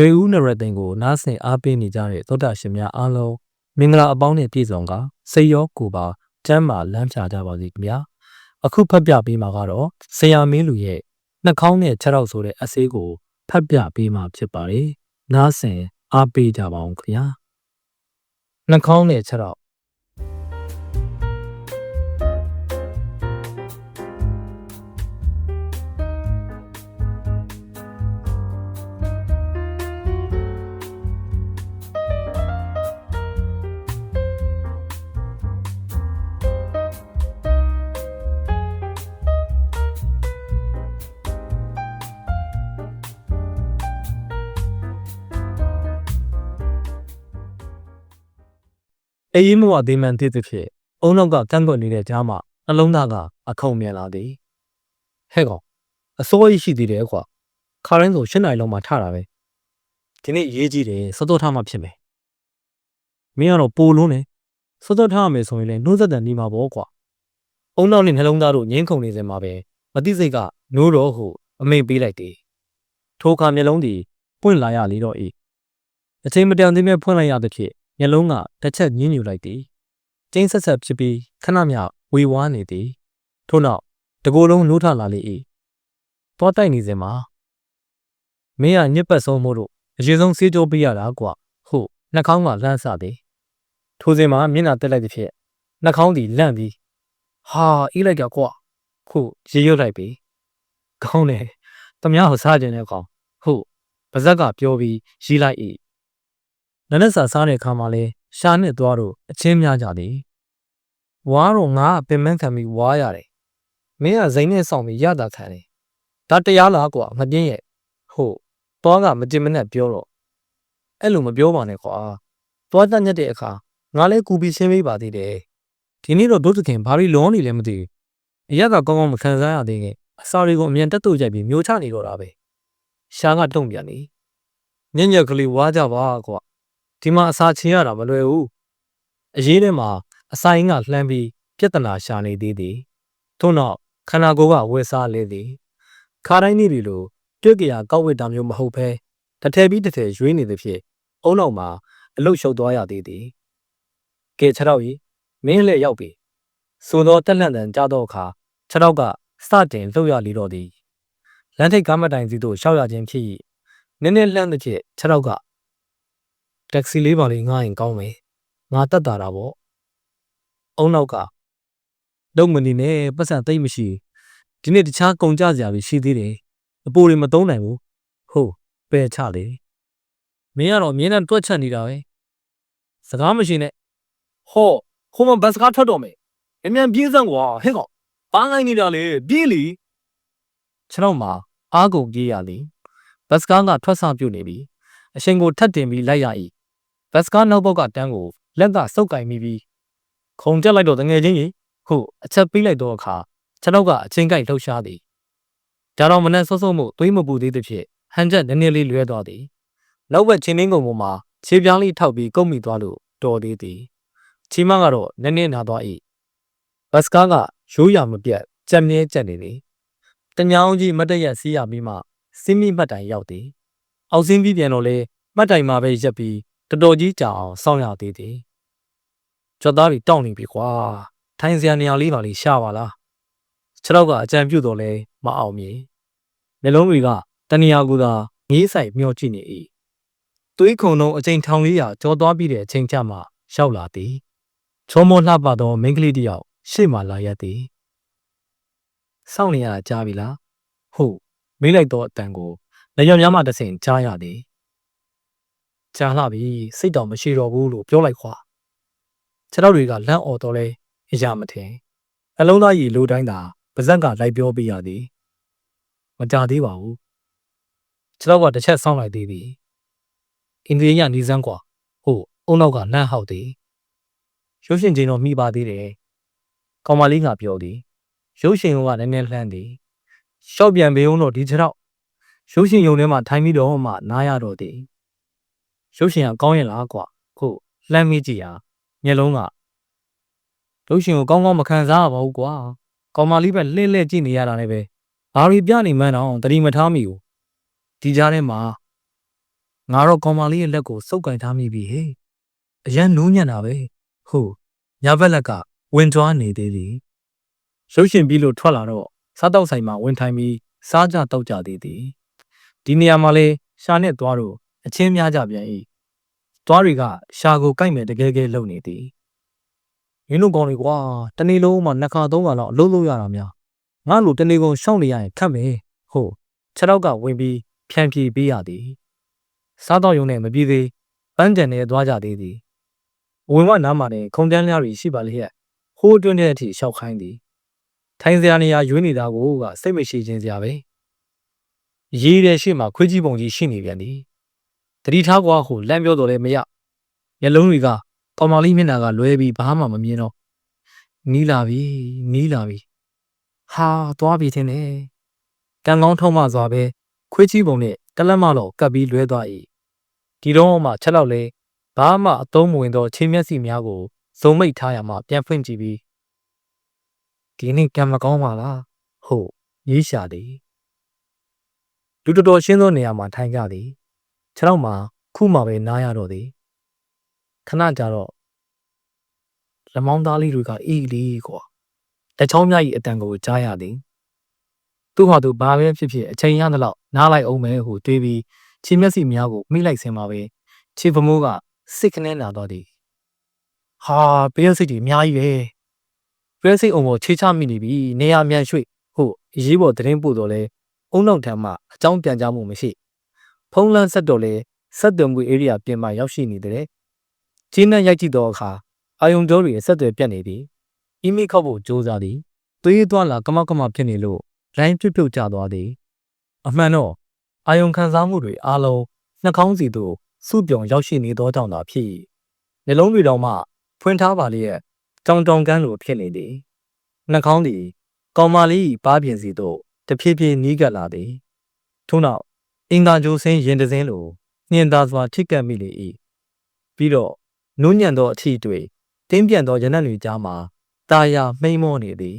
ຫນွေဦးနရသိန်ကိုနားဆင်အားပေးနေကြတဲ့သောတာရှင်များအားလုံးမင်္ဂလာအပေါင်းနဲ့ပြည့်စုံကစိတ်ရောကိုယ်ပါကျမ်းမာလမ်းဖြာကြပါစေခင်ဗျာအခုဖတ်ပြပေးမှာကတော့ဆရာမင်းလူရဲ့နှာခေါင်းနဲ့ခြေထောက်ဆိုတဲ့အစေးကိုဖတ်ပြပေးမှာဖြစ်ပါတယ်နားဆင်အားပေးကြပါအောင်ခင်ဗျာနှာခေါင်းနဲ့ခြေထောက် အေးရင်မဝသေးမှန်သေးသဖြင့်အုံနောက်ကကန့်ကွက်နေတဲ့ကြားမှာနှလုံးသားကအခုံမြန်လာသည်ဟဲ့ကောင်အစိုးရရှိသေးတယ်ကွာခါတိုင်းဆို၈နိုင်လောက်မှထတာပဲဒီနေ့ရေးကြည့်တယ်စောစောထားမှဖြစ်မယ်မင်းကတော့ပိုလုံးနေစောစောထားရမယ်ဆိုရင်လည်းနှိုးသက်တန်နေမှာပေါ့ကွာအုံနောက်နဲ့နှလုံးသားတို့ငင်းခုန်နေစမှာပဲမသိစိတ်ကနိုးတော့ဟုအမိန်ပေးလိုက်သည်ထိုအခါမျက်လုံးသည်ပွင့်လာရလေတော့၏အချိန်မတန်သေးမဲ့ဖွင့်လိုက်ရသဖြင့် မျက်လုံးကတစ်ချက်ညှင်းညူလိုက်သည်ကျင်းဆက်ဆက်ဖြစ်ပြီးခဏမျှဝေဝါးနေသည်ထို့နောက်တကိုယ်လုံးနှိုးထလာလေ၏သွားတိုက်နေစဉ်မှာမင်းကညစ်ပတ်ဆုံးမို့လို့အရေးဆုံးစေးကြောပေးရတာကွာဟုတ်နှာခေါင်းကလန့်ဆသည်ထိုစဉ်မှာမျက်နှာတက်လိုက်သည်ဖြင့်နှာခေါင်းသည်လန့်ပြီးဟာအေးလိုက်ကြကွာခုရေရွတ်လိုက်ပြီကောင်းတယ်တမ ्या ကိုစားခြင်းတဲ့ကောင်ဟုတ်ပါဇက်ကပြောပြီးရီးလိုက်၏ နနက်စာစားတဲ့အခါမှာလဲရှာနဲ့သွားတော့အချင်းများကြသည်ဝါတော့ငါကပင်မခံပြီးဝါရတယ်မင်းကဇိမ်နဲ့ဆောင်ပြီးရတာခံတယ်ဒါတရားလားကွာမပြင်းရဲ့ဟုတ်သွားကမတင်မနဲ့ပြောတော့အဲ့လိုမပြောပါနဲ့ကွာသွားတတ်ညက်တဲ့အခါငါလဲကူပြီးရှင်းပေးပါသေးတယ်ဒီနေ့တော့ဒုသခင်ဘာလို့လောနေလဲမသိဘူးအရက်ကကောင်းကောင်းမခံစားရသေးခင်အစာတွေကိုအမြန်တက်တူကြိုက်ပြီးမျိုးချနေတော့တာပဲရှာကတုံ့ပြန်နေညညက်ကလေးဝါကြပါကွာ ဒီမှာအစာချင်ရတာမလွယ်ဘူးအရေးထဲမှာအစာရင်းကလှမ်းပြီးပြဿနာရှာနေသေးသည်ထို့နောက်ခန္ဓာကိုယ်ကဝယ်စားလေသည်ခါတိုင်းနေ့ဒီလိုတွေ့ကြရကောက်ဝစ်တာမျိုးမဟုတ်ဘဲတစ်ထည်ပြီးတစ်ထည်ရွေးနေသည်ဖြင့်အုံနောက်မှာအလုတ်ရှုပ်သွားရသေးသည်ကဲခြေတော့ကြီးမင်းလည်းရောက်ပြီဆိုတော့တက်လန့်တန်ကြတော့အခါခြေတော့ကစတင်လှုပ်ရလေတော့သည်လမ်းထိပ်ကားမတိုင်စီသို့ရှောက်ရခြင်းဖြစ်၏နည်းနည်းလှမ်းသည်ဖြင့်ခြေတော့က တက္ကစီလေးပါလေးငှားရင်ကောင်းမယ်ငါတက်တာတာပေါ့အုံနောက်ကလုံးမနေနဲ့ပတ်စံသိမ့်မရှိဒီနေ့တခြားကုန်ကြစရာတွေရှိသေးတယ်အပိုတွေမသုံးနိုင်ဘူးဟုတ်ပယ်ချလေမင်းကတော့အမြင်နဲ့တွက်ချက်နေတာပဲစကားမရှိနဲ့ဟောခုမှဘတ်စကားထွက်တော့မယ်အမြန်ပြေးစမ်းကွာဟဲ့ကောင်ပါငိုင်းနေတာလေပြေးလီခြေတော့မှာအားကုန်ပြေးရလေဘတ်စကားကထွက်ဆောင်ပြုတ်နေပြီအရှင်ကိုထပ်တင်ပြီးလိုက်ရ၏ ဘတ်စကားနောက်ဘောက်ကတန်းကိုလက်ကစုပ်ကင်မိပြီးခုံတက်လိုက်တော့တငယ်ချင်းကြီးခုအချက်ပေးလိုက်တော့အခါခြေတော့ကအချင်းကိုက်လှုပ်ရှားသည်ဒါတော့မနဲ့စောစောမှုသွေးမပူသေးသဖြင့်ဟန်ချက်နည်းနည်းလေးလွဲသွားသည်နောက်ဘက်ချင်းင်းကုံပေါ်မှာခြေပြားလေးထောက်ပြီးကုတ်မိသွားလို့တော်သေးသည်ချီမကတော့နည်းနည်းနာသွား၏ဘတ်စကားကရိုးရမပြတ်ကြက်မြဲကြက်နေသည်တညောင်းကြီးမတ်တရက်စီးရပြီးမှစင်းမိမှတ်တိုင်ရောက်သည်အောက်စင်းပြီးပြန်တော့လေမှတ်တိုင်မှာပဲရက်ပြီး တော်တော်ကြီးကြာအောင်စောင့်ရသေးသည်ကျော်သားပြီးတောင်းနေပြီကွာထိုင်စရာနေရာလေးပါလေးရှာပါလားခြေတော့ကအကြံပြုတ်တော့လဲမအောင်မြေနှလုံးတွေကတဏှာကူသာငေးဆိုင်မျောကြည့်နေ၏သွေးခုံလုံးအချိန်ထောင်လေးရာကြောသွားပြီးတဲ့အချိန်ကျမှရောက်လာသည်ချောမောလှပသောမိန်းကလေးတစ်ယောက်ရှေ့မှလာရက်သည်စောင့်နေရတာကြားပြီလားဟုတ်မေးလိုက်တော့အတန်ကိုလျော်များမှတစ်ဆင့်ကြားရသည် ကြားလာပြီစိတ်တော်မရှိတော့ဘူးလို့ပြောလိုက်ခွာခြေထောက်တွေကလန့်អော်တော့လဲအရာမထင်အလုံးသားကြီးလိုတိုင်းသာပါဇက်ကလိုက်ပြောပြရသည်မကြသေးပါဘူးခြေထောက်ကတစ်ချက်ဆောင်းလိုက်သေးသည်အိန္ဒိယနီးစမ်းကွာဟုတ်အုံနောက်ကလန့်ဟောက်သည်ရုပ်ရှင်ချင်းတော့မိပါသေးတယ်ကောင်မလေးကပြောသည်ရုပ်ရှင်ကလည်းနည်းနည်းလှမ်းသည်ရှော့ပြန်ပေးအောင်တော့ဒီခြေထောက်ရုပ်ရှင်ယုံထဲမှာထိုင်ပြီးတော့မှနားရတော့သည် ရုပ်ရှင်ကကောင်းရင်လားကွာခုလှမ်းမိကြည့်ရာမျက်လုံးကရုပ်ရှင်ကိုကောင်းကောင်းမခံစားရပါဘူးကွာကောင်မလေးပဲလှည့်လှည့်ကြည့်နေရတာလည်းပဲဘာရီပြနေမှန်းတော့တတိမထားမိဘူးဒီကြားထဲမှာငါတော့ကောင်မလေးရဲ့လက်ကိုစုပ်ကင်ထားမိပြီဟေ့အရန်နူးညံ့တာပဲဟုတ်ညာဘက်လက်ကဝင်ကြွားနေသေးသည်ရုပ်ရှင်ပြီးလို့ထွက်လာတော့စားတောက်ဆိုင်မှာဝင်ထိုင်ပြီးစားကြတောက်ကြသေးသည်ဒီနေရာမှာလေရှာနဲ့သွားတော့ အချင်းများကြပြန်၏သွားတွေကရှာကိုကိုက်မဲ့တကယ်ကဲလုံနေသည်ရင်းတို့ကောင်းလေကွာတနေ့လုံးမှနှစ်ခါသုံးခါလောက်အလုပ်လုပ်ရတာများငါ့လိုတနေ့ကုန်ရှောင်းနေရရင်ခတ်မယ်ဟုတ်ခြေထောက်ကဝင်ပြီးဖြန်ဖြီပေးရသည်စားတော့ယုံနဲ့မပြေသေးပန်းကြံနဲ့သွားကြသေးသည်အဝင်ဝနားမှာလည်းခုံတန်းလျားတွေရှိပါလေဟဲ့ဟိုးတွင်းတဲ့အထိရှောက်ခိုင်းသည်ထိုင်စရာနေရာရွေးနေတာကိုကစိတ်မရှိခြင်းစရာပဲရေးတဲ့ရှေ့မှာခွေးကြီးပုံကြီးရှိနေပြန်သည် တတိထားကွာဟိုလမ်းပြောတော်လဲမရမျက်လုံးတွေကကောင်မလေးမျက်နှာကလွဲပြီးဘာမှမမြင်တော့နီးလာပြီနီးလာပြီဟာသွားပြီထင်တယ်ကံကောင်းထုံးမစွာပဲခွေးကြီးပုံနဲ့တလက်မတော့ကပ်ပြီးလွဲသွား၏ဒီတော့မှချက်တော့လဲဘာမှအသုံးမဝင်သောချင်းမျက်စိများကိုဇုံမိတ်ထားရမှပြန်ဖွင့်ကြည့်ပြီးဒီနေ့ကံမကောင်းပါလားဟုတ်ရေးရှာသည်လူတော်တော်ရှင်းသောနေရာမှာထိုင်ကြသည် ခြေထောက်မှာခုမှပဲနားရတော့သည်ခဏကြာတော့လက်မောင်းသားလေးတွေကအေးလေးကွာလက်ချောင်းများ၏အတန်ကိုကြားရသည်သူ့ဟာသူဘာပဲဖြစ်ဖြစ်အချိန်ရသလောက်နားလိုက်အောင်မယ်ဟုတွေးပြီးခြေမျက်စိများကိုမိလိုက်စင်ပါပဲခြေဖမိုးကစိတ်ခနဲလာတော့သည်ဟာပေးရစိတ်ကြီးအများကြီးပဲပေးရစိတ်အောင်ကိုခြေချမိနေပြီနေရာမြန်ရွှေ့ဟုတ်အရေးပေါ်သတင်းပို့တော့လဲအုံနောက်ထမ်းမှအကြောင်းပြန်ကြားမှုမရှိ ဖုံးလန်းဆက်တော့လဲဆက်သွယ်မှု area ပြင်မှာရောက်ရှိနေတယ်ကျင်းနဲ့ရိုက်ကြည့်တော့အခါအာယုံကြောတွေဆက်သွယ်ပြတ်နေသည်အီးမေးလ်ခောက်ဖို့ကြိုးစားသည်သွေးသွားလာကမောက်ကမဖြစ်နေလို့လိုင်းပြုတ်ပြုတ်ကျသွားသည်အမှန်တော့အာယုံခံစားမှုတွေအားလုံးနှာခေါင်းစီသို့စုပြုံရောက်ရှိနေသောကြောင့်သာဖြစ်၏နှလုံးတွေတောင်မှဖွင့်ထားပါလျက်တောင်တောင်ကန်းလိုဖြစ်နေသည်နှာခေါင်းသည်ကောင်မလေး၏ပါးပြင်စီသို့တဖြည်းဖြည်းနီးကပ်လာသည်ထို့နောက် အင်္ဂါဂျိုးစင်းရင်တစင်းလိုနှင်သာစွာထိကပ်မိလေ၏ပြီးတော့နုညံ့သောအထီတွေတင်းပြန့်သောရနက်တွေကြားမှာတာယာမိန်မောနေသည်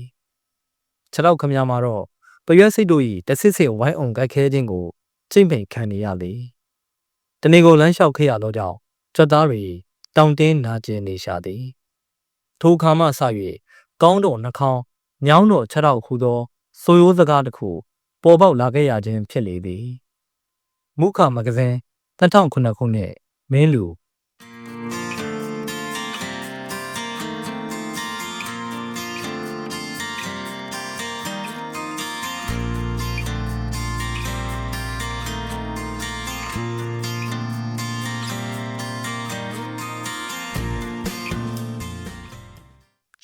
ခြေထောက်ခမများမှာတော့ပရွက်စိတ်တို့၏တဆစ်ဆစ်ဝိုင်းအောင်ကြိုက်ခဲခြင်းကိုချိန်ပိန်ခံနေရသည်တနေ့ကိုလမ်းလျှောက်ခဲ့ရသောကြောင့်ကြွက်သားတွေတောင်တင်းနာကျင်နေရှာသည်ထိုအခါမှစ၍ကောင်းတော်နှာခေါင်းညောင်းတော်ခြေထောက်ဟူသောဆိုရိုးစကားတစ်ခုပေါ်ပေါက်လာခဲ့ရခြင်းဖြစ်လေသည် မုခမဂဇင်း2009ခုနှစ်မင်းလူ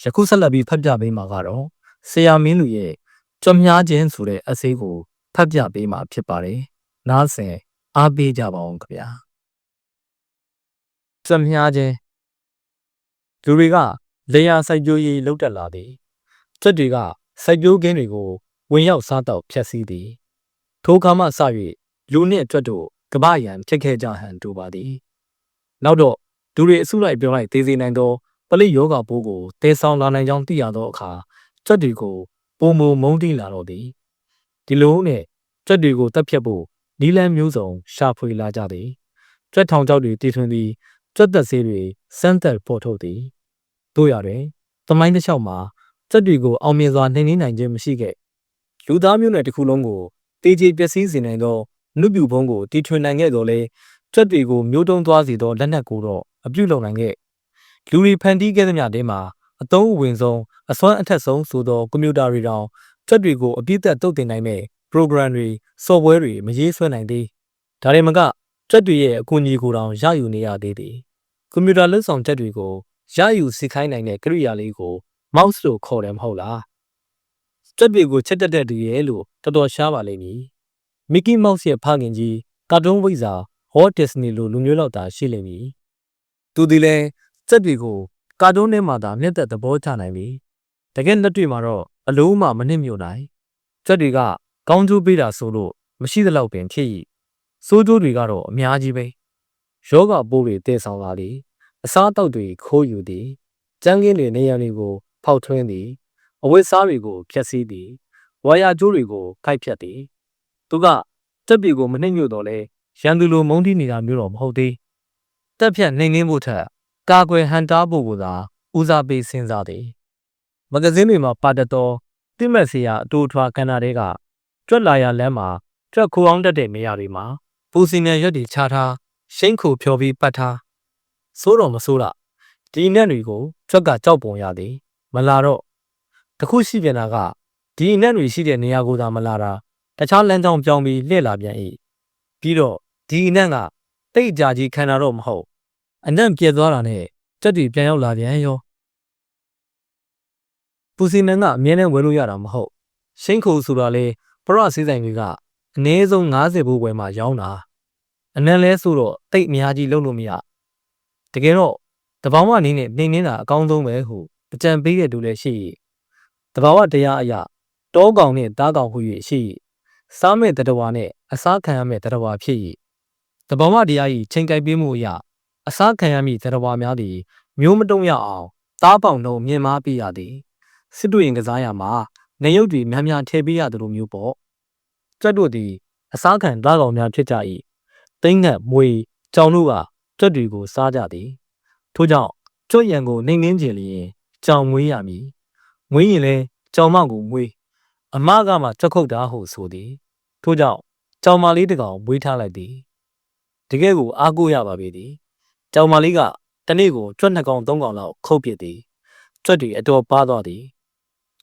ယခုဆက်လက်ပြီးဖတ်ပြပေးမှာကတော့ဆရာမင်းလူရဲ့ကြွမြားခြင်းဆိုတဲ့အစေးကိုဖတ်ပြပေးမှာဖြစ်ပါတယ်။နားဆင် အားပေးကြပါအောင်ခင်ဗျာ။ကြွမြားခြင်းလူတွေကလေယာစိုက်ပျိုးရေးလုပ်တက်လာသည်။ကြွက်တွေကစိုက်ပျိုးခင်းတွေကိုဝင်ရောက်စားတော့ဖျက်ဆီးသည်။ထိုအခါမှစ၍လူနှင့်ကြွက်တို့ကပ္ပယံဖြစ်ခဲ့ကြဟန်တူပါသည်။နောက်တော့လူတွေအစုလိုက်ပြောလိုက်သေးစေနိုင်သောပလိယောဂပိုးကိုတဲဆောင်လာနိုင်ကြောင်းသိရသောအခါကြွက်တွေကိုပုံမမုန်းတိလာတော့သည်ဒီလိုနဲ့ကြွက်တွေကိုတက်ဖြတ်ဖို့ နီလန်းမျိုးစုံရှာဖွေလာကြသည်ကြွက်ထောင်ကြောက်တွေတည်ထွင်ပြီးကြွက်သက်ဆေးတွေစမ်းသက်ပေါ်ထုတ်သည်တို့ရတွင်သမိုင်းတစ်လျှောက်မှာကြွက်တွေကိုအောင်မြင်စွာနှိမ်နင်းနိုင်ခြင်းမရှိခဲ့လူသားမျိုးနွယ်တစ်ခုလုံးကိုတေးကြီးပျက်စီးစေနိုင်သောနုပြူဘုံကိုတည်ထွင်နိုင်ခဲ့တော်လဲကြွက်တွေကိုမျိုးတုံးသွားစေသောလက်နက်ကိုတော့အပြုတ်လုံနိုင်ခဲ့လူတွေဖန်တီးခဲ့သမျှတဲမှာအသုံးအဝင်ဆုံးအစွမ်းအထက်ဆုံးဆိုသောကွန်ပျူတာတွေတောင်ကြွက်တွေကိုအပြည့်သက်တုတ်တင်နိုင်မဲ့ program တွေ software တွေမရေးဆွဲနိုင်သေးဒါတွေမကကြွက်တွေရဲ့အကူအညီကိုတောင်ရယူနေရသေးသည်ကွန်ပျူတာလက်ဆောင်ချက်တွေကိုရယူစီခိုင်းနိုင်တဲ့ကိရိယာလေးကို mouse လို့ခေါ်တယ်မဟုတ်လားကြွက်တွေကိုချက်တက်တဲ့တည်းရဲ့လို့တော်တော်ရှားပါလိမ့်မည် Mickey Mouse ရဲ့ဖခင်ကြီးကာတွန်းဝိဇာ Walt Disney လိုလူမျိုးလောက်သာရှိလိမ့်မည်သူဒီလဲစက်တွေကိုကာတွန်းထဲမှာသာမျက်သက်သဘောချနိုင်ပြီတကယ်လက်တွေ့မှာတော့အလုံးမှမနစ်မြို့နိုင်စက်တွေက ကောင်းကျိုးပေးတာဆိုလို့မရှိသလောက်ပင်ဖြစ်၏စိုးကျိုးတွေကတော့အများကြီးပဲယောဂပိုးတွေတည်ဆောင်လာလေအစားအသောက်တွေခိုးယူသည်ကြမ်းကင်းတွေနေရံတွေကို ဖောက်ထွင်းသည်အဝတ်စားတွေကိုဖျက်ဆီးသည်ဝါယာကျိုးတွေကိုခိုက်ဖြတ်သည်သူကတက်ပြီကိုမနှိမ့်ညွတ်တော့လဲရန်သူလိုမုန်းတီးနေတာမျိုးတော့မဟုတ်သေးတက်ဖြတ်နှိမ်နှင်းဖို့ထက်ကာကွယ်ဟန်တားဖို့ကသာဦးစားပေးစဉ်းစားသည်မဂဇင်းတွေမှာပါတတ်သောတိမက်စီယာအတူထွားကဏ္ဍတွေက ကြွက်လာရလမ်းမှာကြွက်ခိုးအောင်တက်တဲ့နေရာတွေမှာပူစီနယ်ရွက်တွေခြားထားရှိန်ခုဖြော်ပြီးပတ်ထားစိုးတော်မစိုးလားဒီနက်တွေကိုကြွက်ကကြောက်ပုံရသည် မလာတော့တခုရှိပြန်တာကဒီနက်တွေရှိတဲ့နေရာကိုသာမလာတာတခြားလမ်းကြောင်းပြောင်းပြီးလှည့်လာပြန်၏ပြီးတော့ဒီနက်ကတိတ်ကြကြီးခံတာတော့မဟုတ်အနံ့ပြဲသွားတာနဲ့ကြက်တွေပြန်ရောက်လာပြန်ရောပူစီနန်ကအမြဲတမ်းဝယ်လို့ရတာမဟုတ်ရှိန်ခိုဆိုတာလေ ပရဆေးဆိုင်တွေကအနည်းဆုံး90ဘူးဝယ်မှရောင်းတာအနံ့လဲဆိုတော့တိတ်အများကြီးလုံးလို့မရတကယ်တော့တဘောင်းမနေနဲ့နှိမ်နှင်းတာအကောင်းဆုံးပဲဟုအကြံပေးတဲ့သူလည်းရှိ၏တဘာဝတရားအရာတောကောင်နဲ့တားကောင်ဟု၍ရှိ၏စားမဲ့တတဝါနဲ့အစားခံရမဲ့တတဝါဖြစ်၏တဘောဝတရား၏ချိန်ကြိုက်ပေးမှုအရာအစားခံရမည့်တတဝါများသည်မျိုးမတုံရအောင်သားပေါင်နှုံမြင်မာပြရသည်စစ်တွေ့ရင်ကစားရမှာ နေရုပ်တွေများများထည့်ပေးရသလိုမျိုးပေါ့ကြွက်တို့သည်အစားခံသားကောင်များဖြစ်ကြ၏တိမ့်ငတ်မွေကြောင်တို့ကကြွက်တွေကိုစားကြသည်ထို့ကြောင့်ကြွက်ရံကိုနှိမ်နှင်းခြင်းလျင်ကြောင်မွေးရမည်မွေးရင်လည်းကြောင်မကိုမွေးအမကမှကြွက်ခုတ်တာဟုဆိုသည်ထို့ကြောင့်ကြောင်မလေးတစ်ကောင်မွေးထားလိုက်သည်တကယ်ကိုအားကိုးရပါပေသည်ကြောင်မလေးကတနေ့ကိုကြွက်နှစ်ကောင်သုံးကောင်လောက်ခုတ်ပစ်သည်ကြွက်တွေအတော်ပါသွားသည်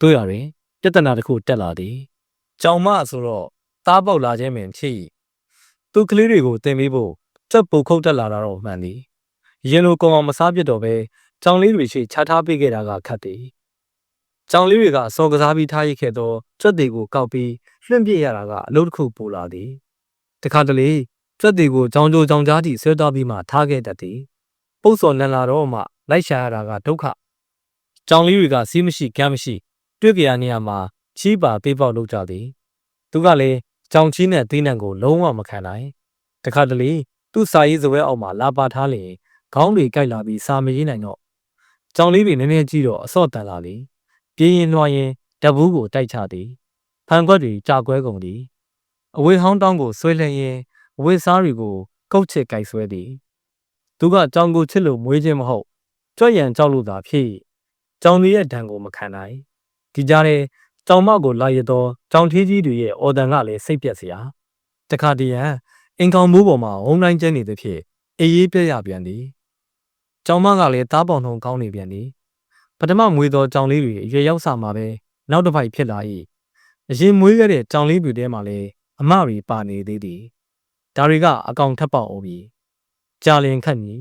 တို့ရတွင် ပြဿနာတစ်ခုတက်လာသည်ကြောင်မဆိုတော့သားပေါက်လာခြင်းပင်ဖြစ်၏သူကလေးတွေကိုတင်ပေးဖို့ကြွက်ပုတ်ခုတ်တက်လာတာတော့မှန်သည်ရင်လိုကောင်အောင်မစားပြစ်တော့ပဲကြောင်လေးတွေရှိချထားပေးခဲ့တာကခတ်သည်ကြောင်လေးတွေကစော်ကစားပြီးထားရိခဲ့သောကြွက်တွေကိုကောက်ပြီးလွှင့်ပြစ်ရတာကအလုပ်တစ်ခုပိုလာသည်တခါတလေကြွက်တွေကိုကြောင်ကြိုကြောင်ကြားတီဆွဲသွားပြီးမှထားခဲ့တတ်သည်ပုတ်စော်နန်လာတော့မှလိုက်ရှာရတာကဒုက္ခကြောင်လေးတွေကစီးမရှိကမ်းမရှိ တွေ့ကြရနေရမှာချီးပါပေးပေါက်လုပ်ကြသည်သူကလည်းကြောင်ချီးနဲ့သီးနှံကိုလုံးဝမခံနိုင်တခါတလေသူ့စာရေးစပွဲအောက်မှာလာပါထားလျင်ခေါင်းတွေကိုက်လာပြီးစာမရေးနိုင်တော့ကြောင်လေးတွေနည်းနည်းကြည့်တော့အစော့တန်လာလေပြေးရင်လွှာရင်ဓဘူးကိုတိုက်ချသည်ဖန်ခွက်တွေကြာကွဲကုန်သည်အဝေးဟောင်းတောင်းကိုဆွဲလှဲရင်အဝေးစားတွေကိုကုတ်ချစ်ကြိုက်ဆွဲသည်သူကကြောင်ကိုချစ်လို့မွေးခြင်းမဟုတ်ကြွက်ရံကြောက်လို့သာဖြစ်ကြောင်လေးရဲ့ဒဏ်ကိုမခံနိုင် ဒီကြားထဲကြောင်မကိုလာရတော့ကြောင်ထီးကြီးတွေရဲ့အော်တန်ကလည်းစိတ်ပြက်စရာတခါတည်းရန်အင်ကောင်မိုးပေါ်မှာဝုံတိုင်းကျင်းနေသည်ဖြင့်အေးရေးပြက်ရပြန်သည်ကြောင်မကလည်းသားပေါင်ထုံကောင်းနေပြန်သည်ပထမမွေသောကြောင်လေးတွေအရွယ်ရောက်စာမှာပဲနောက်တစ်ပိုက်ဖြစ်လာ၏အရင်မွေးခဲ့တဲ့ကြောင်လေးပြူထဲမှာလည်းအမရီပါနေသေးသည်ဒါတွေကအကောင်ထပ်ပေါက်အောင်ပြီကြာလင်ခတ်မည်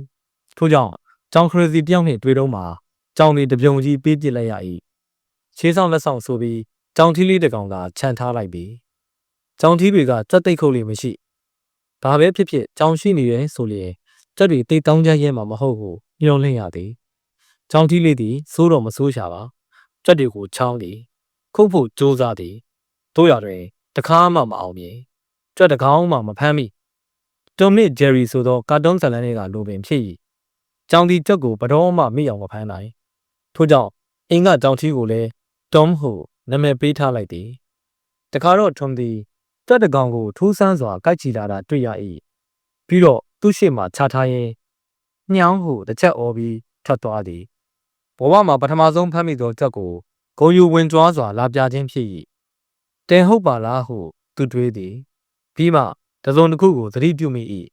ထို့ကြောင့်ကြောင်ခရစီတယောက်နှင့်တွေ့တော့မှကြောင်တွေတပြုံကြီးပေးပစ်လိုက်ရ၏ ခြေဆောင်လက်ဆောင်ဆိုပြီးကြောင်ထီးလေးတစ်ကောင်သာခြံထားလိုက်ပြီကြောင်ထီးတွေကစက်တိတ်ခုတ်လေးမရှိဘာပဲဖြစ်ဖြစ်ကြောင်ရှိနေတယ်ဆိုလျင်စက်တွေတိတ်တောင်းကြရဲမှာမဟုတ်ဘူးညှော်လင့်ရသည်ကြောင်ထီးလေးသည်စိုးတော့မစိုးရှာပါစက်တွေကိုချောင်းသည်ခုတ်ဖို့ကြိုးစားသည်တို့ရတွင်တခါမှမအောင်မြင်ကြွက်တကောင်းမှမဖမ်းမိတွန်မစ်ဂျယ်ရီဆိုသောကာတွန်းဇာတ်လမ်းတွေကလိုပင်ဖြစ်၏ကြောင်ဒီကြွက်ကိုဘတော်မှမိအောင်မဖမ်းနိုင်ထို့ကြောင့်အင်းကကြောင်ထီးကိုလည်း တွမ်ဟုနာမည်ပေးထားလိုက်သည်တခါတော့ထွမ်သည်ကြွက်တကောင်ကိုထူးဆန်းစွာကိုက်ချီလာတာတွေ့ရ၏ပြီးတော့သူ့ရှေ့မှခြာထားရင်းညောင်းဟုတစ်ချက်အော်ပြီးထွက်သွားသည်ဘဝမှာပထမဆုံးဖမ်းမိသောကြွက်ကိုဂုံယူဝင်ကြွားစွာလာပြခြင်းဖြစ်၏တင်ဟုတ်ပါလားဟုသူတွေးသည်ပြီးမှတစုံတစ်ခုကိုသတိပြုမိ၏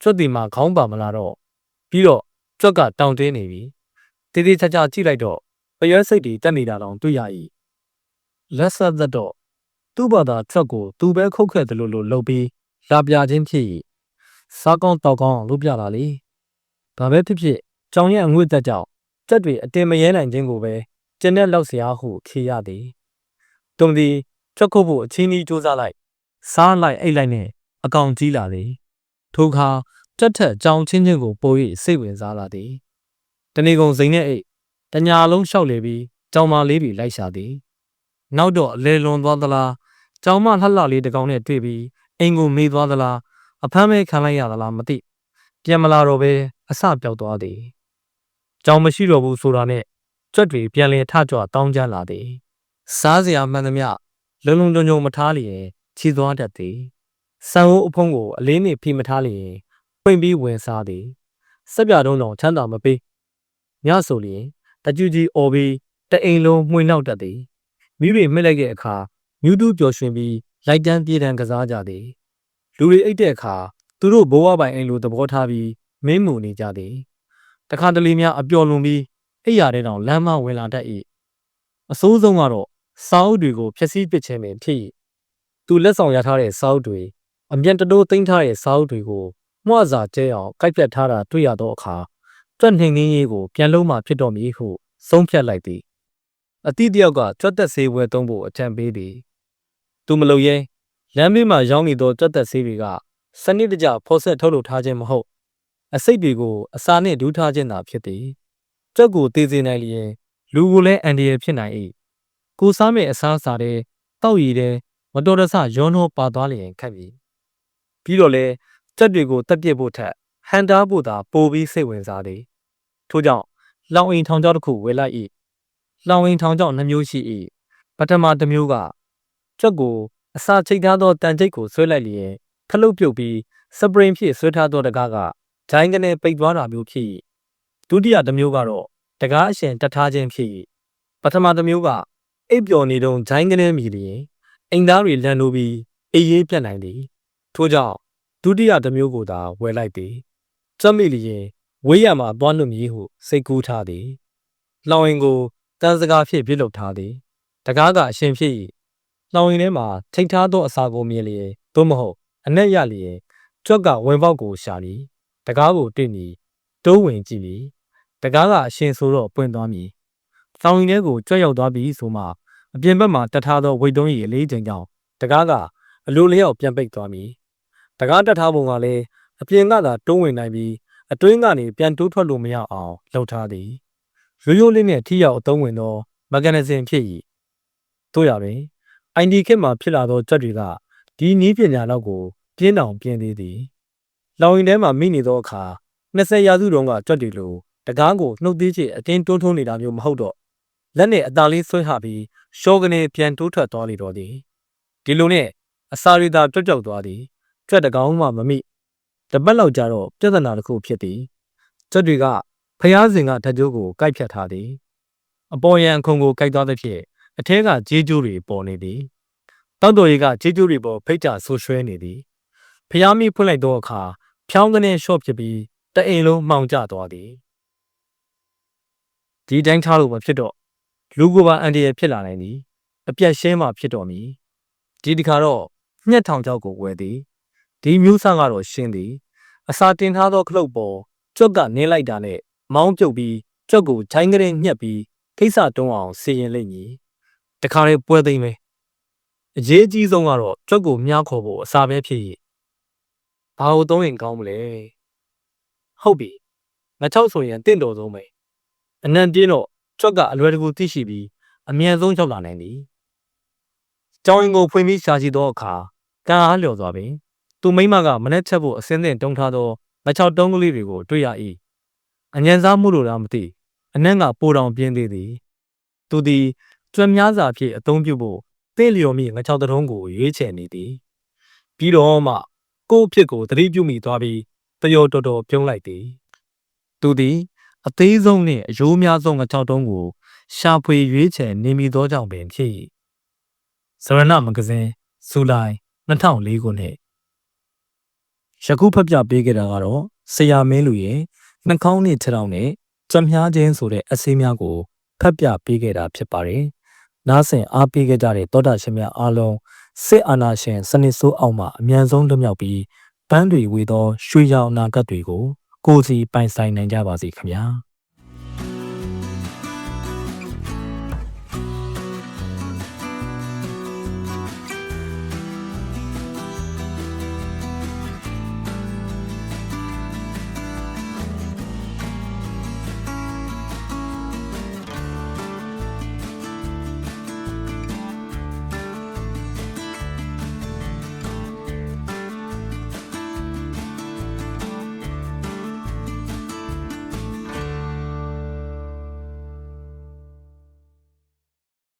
ကျွတ်တီမှာခေါင်းပါမလာတော့ပြီးတော့ကျွတ်ကတောင်တင်းနေပြီတေးသေးချာချာကြည့်လိုက်တော့ ပရွက်စိတ်တွေတက်နေတာတောင်တွေ့ရ၏လက်ဆက်သက်တော့သူ့ဘာသာထွက်ကိုသူပဲခုတ်ခဲ့တယ်လို့လို့လှုပ်ပြီးလာပြခြင်းဖြစ်၏စားကောင်းတောက်ကောင်းလုပ်ပြလာလေဘာပဲဖြစ်ဖြစ်ကြောင်ရဲ့အငွေ့သက်ကြောင့်စက်တွေအတင်မရဲနိုင်ခြင်းကိုပဲကျင်းတဲ့လောက်စရာဟုခေရသည်တုံသည်ချက်ခုတ်ဖို့အချင်းကြီးစူးစမ်းလိုက်စားလိုက်အိတ်လိုက်နဲ့အကောင်ကြီးလာသည်ထိုအခါတက်ထက်ကြောင်ချင်းချင်းကိုပို၍စိတ်ဝင်စားလာသည်တနေကုန်စိန်နဲ့အိတ် တညာလုံးလျှောက်လေပြီးကြောင်မလေးတွေလိုက်ရှာသည်နောက်တော့အလေလွန်သွားသလားကြောင်မလှလှလေးတကောင်နဲ့တွေ့ပြီးအိမ်ကိုမေးသွားသလားအဖမ်းမဲခံလိုက်ရသလားမသိပြန်မလာတော့ပဲအစပြောက်သွားသည်ကြောင်မရှိတော့ဘူးဆိုတာနဲ့ကြွက်တွေပြန်လည်ထကြွတောင်းကြလာသည်စားစရာမှန်သမျှလုံလုံကြုံကြုံမထားလျင်ခြေသွားတတ်သည်ဆန်အိုးအဖုံးကိုအလေးနှင့်ဖိမထားလျင်ပွင့်ပြီးဝင်စားသည်စက်ပြတုံးတော်ချမ်းသာမပေးညဆိုလျင် တကြူကြီးအော်ပြီးတအိမ်လုံးမှွေနှောက်တတ်သည်မိဘမှစ်လိုက်တဲ့အခါမြူးတူးပျော်ရွှင်ပြီးလိုက်တန်းပြေးတန်းကစားကြသည်လူတွေအိတ်တဲ့အခါသူတို့ဘိုးဘပိုင်အိမ်လိုသဘောထားပြီးမင်းမူနေကြသည်တခါတလေများအပျော်လွန်ပြီးအိယာတဲ့တောင်လမ်းမဝင်လာတတ်၏အဆိုးဆုံးကတော့စာအုပ်တွေကိုဖျက်ဆီးပစ်ခြင်းပင်ဖြစ်၏သူလက်ဆောင်ရထားတဲ့စာအုပ်တွေအမြန်တတိုးသိမ်းထားတဲ့စာအုပ်တွေကိုမှွစာကျဲအောင်ကိုက်ပြတ်ထားတာတွေ့ရသောအခါ တွက်နှိမ်နှင်းရေးကိုပြန်လုံးမှဖြစ်တော်မည်ဟုဆုံးဖြတ်လိုက်သည်အတိတယောက်ကကြွက်သက်ဆေးဝဲသုံးဖို့အကြံပေးသည်သူမလုပ်ရဲလမ်းဘေးမှာရောင်းနေသောကြွက်သက်ဆေးတွေကစနစ်တကျဖော်ဆက်ထုတ်လုပ်ထားခြင်းမဟုတ်အစိတ်တွေကိုအစာနှင့်ဒူးထားခြင်းသာဖြစ်သည်ကြွက်ကိုတည်စေနိုင်လျင်လူကိုလည်းအန္တရာယ်ဖြစ်နိုင်၏ကိုစားမဲ့အစားအစာတွေတောက်ရည်တဲ့မတော်တဆရောနှောပါသွားလျင်ခက်ပြီပြီးတော့လဲကြက်တွေကိုတက်ပစ်ဖို့ထက်ဟန်တားဖို့သာပိုပြီးစိတ်ဝင်စားသည် ထို့ကြောင့်လောင်အိမ်ထောင်ချောက်တစ်ခုဝယ်လိုက်၏လောင်အိမ်ထောင်ချောက်နှမျိုးရှိ၏ပထမတစ်မျိုးကကြက်ကိုအစာချိတ်ထားသောတန်ချိတ်ကိုဆွဲလိုက်လျင်ခလုတ်ပြုတ်ပြီးစပရင်ဖြစ်ဆွဲထားသောတကားကဂျိုင်းကနေပိတ်သွားတာမျိုးဖြစ်၏ဒုတိယတစ်မျိုးကတော့တကားအရှင်တတ်ထားခြင်းဖြစ်၏ပထမတစ်မျိုးကအိပ်ပျော်နေတုန်းဂျိုင်းကနေမြည်လျင်အိမ်သားတွေလန်လို့ပြီးအေးရေးပြတ်နိုင်သည်ထို့ကြောင့်ဒုတိယတစ်မျိုးကိုသာဝယ်လိုက်သည်စက်မိလျင် ဝေးရမှာသွားလွတ်မည်ဟုစိတ်ကူးထားသည်လောင်ရင်ကိုတန်စကားဖြင့်ပြုလုပ်ထားသည်တကားကအရှင်ဖြစ်၏လောင်ရင်ထဲမှာထိတ်ထားသောအစာကိုမြင်လျင်သို့မဟုတ်အနက်ရလျင်ကြွက်ကဝင်ပေါက်ကိုရှာလီတကားကိုတွေ့မည်တိုးဝင်ကြည့်မည်တကားကအရှင်ဆိုတော့ပွင့်သွားမည်လောင်ရင်ထဲကိုကြွက်ရောက်သွားပြီဆိုမှအပြင်ဘက်မှာတတ်ထားသောဝိတ်တုံးကြီးအလေးချိန်ကြောင့်တကားကအလိုလျောက်ပြန်ပိတ်သွားမည်တကားတက်ထားပုံကလည်းအပြင်ကသာတိုးဝင်နိုင်ပြီး အတွင်းကနေပြန်တိုးထွက်လို့မရအောင်လုပ်ထားသည်ရိုးရိုးလေးနဲ့ထိရောက်အသုံးဝင်သောမက်ကာနီဇမ်ဖြစ်၏တို့ရပင် ID ခစ်မှာဖြစ်လာသောကြွက်တွေကဒီနည်းပညာလောက်ကို ပြင်းအောင်ပြင်းသေးသည်လောင်ရင်ထဲမှာမိနေသောအခါ20ရာစုတုန်းကကြွက်တွေလိုတကားကိုနှုတ်သေးချေအတင်းတွန်းထုံးနေတာမျိုးမဟုတ်တော့လက်နဲ့အသာလေးဆွဲဟပြီးရှောကနေပြန်တိုးထွက်သွားလေတော့သည်ဒီလိုနဲ့အစာရီသာကြွက်ကြောက်သွားသည်ကြွက်တကောင်မှမမိ တပတ်လောက်ကြာတော့ပြဿနာတစ်ခုဖြစ်သည်ကြွက်တွေကဖျားစင်ကဓာတ်ကြိုးကိုကိုက်ဖြတ်ထားသည်အပေါ်ယံခုံကိုကိုက်သွားသဖြင့်အထဲကကြေးကြိုးတွေပေါ်နေသည်တောက်တော်ရီကကြေးကြိုးတွေပေါ်ဖိတ်ကြဆိုးရွှဲနေသည်ဖျားမိဖွင့်လိုက်သောအခါဖြောင်းကနေရှော့ဖြစ်ပြီးတအိမ်လုံးမှောင်ကျသွားသည်ဒီတိုင်းထားလို့မဖြစ်တော့လူကိုပါအန်တရယ်ဖြစ်လာနိုင်သည်အပြက်ရှင်းမှဖြစ်တော်မူဒီတခါတော့ညှက်ထောင်ကြောက်ကိုဝယ်သည်ဒီမျိုးဆကတော့ရှင်းသည် အစာတင်ထားသောခလုတ်ပေါ်ကြွက်ကနင်းလိုက်တာနဲ့မောင်းပြုတ်ပြီးကြွက်ကိုဂျိုင်းကလေးညှက်ပြီးကိစ္စတုံးအောင်စီရင်လိမ့်မည်တခါလေးပွဲသိမ်းမယ်အရေးအကြီးဆုံးကတော့ကြွက်ကိုမြားခေါ်ဖို့အစာပဲဖြစ်၏ဘာလို့သုံးရင်ကောင်းမလဲဟုတ်ပြီငါချောက်ဆိုရင်တင့်တော်ဆုံးပဲအနံပြင်းတော့ကြွက်ကအလွယ်တကူသိရှိပြီးအမြန်ဆုံးရောက်လာနိုင်သည်ကြောင်ရင်ကိုဖွင့်ပြီးရှာကြည့်သောအခါကံအားလျော်သွားပင် သူမိမကမနှက်ချက်ဖို့အစင်းစင်တုံးထားသောမချောက်တုံးကလေးတွေကိုတွေ့ရ၏အញ្ញံစားမှုလို့လားမသိအနံ့ကပိုတောင်ပြင်းသေးသည်သူသည်ကျွမ်းများစွာဖြင့်အသုံးပြုဖို့သိလျော်မိငချောက်တုံးကိုရွေးချယ်နေသည်ပြီးတော့မှကိုယ့်အဖြစ်ကိုသတိပြုမိသွားပြီးတယောတော်တော်ပြုံးလိုက်သည်သူသည်အသေးဆုံးနှင့်အယိုးများဆုံးငချောက်တုံးကိုရှာဖွေရွေးချယ်နေမိသောကြောင့်ပင်ဖြစ်၏ဇရဏမဂဇင်းဇူလိုင်2004ခုနှစ် ယခုဖတ်ပြပေးခဲ့တာကတော့ဆရာမင်းလူရဲ့နှာခေါင်းနဲ့ခြေထောက်နဲ့ကြွမြားခြင်းဆိုတဲ့အစည်းများကိုဖတ်ပြပေးခဲ့တာဖြစ်ပါတယ်။နားဆင်အားပေးခဲ့ကြတဲ့တောတာရှင်များအားလုံးစစ်အာဏာရှင်စနစ်ဆိုးအောင်မှအမြန်ဆုံးလွတ်မြောက်ပြီးပန်းတွေဝေသောရွှေရောင်အနာဂတ်တွေကိုကိုယ်စီပိုင်ဆိုင်နိုင်ကြပါစေခင်ဗျာ။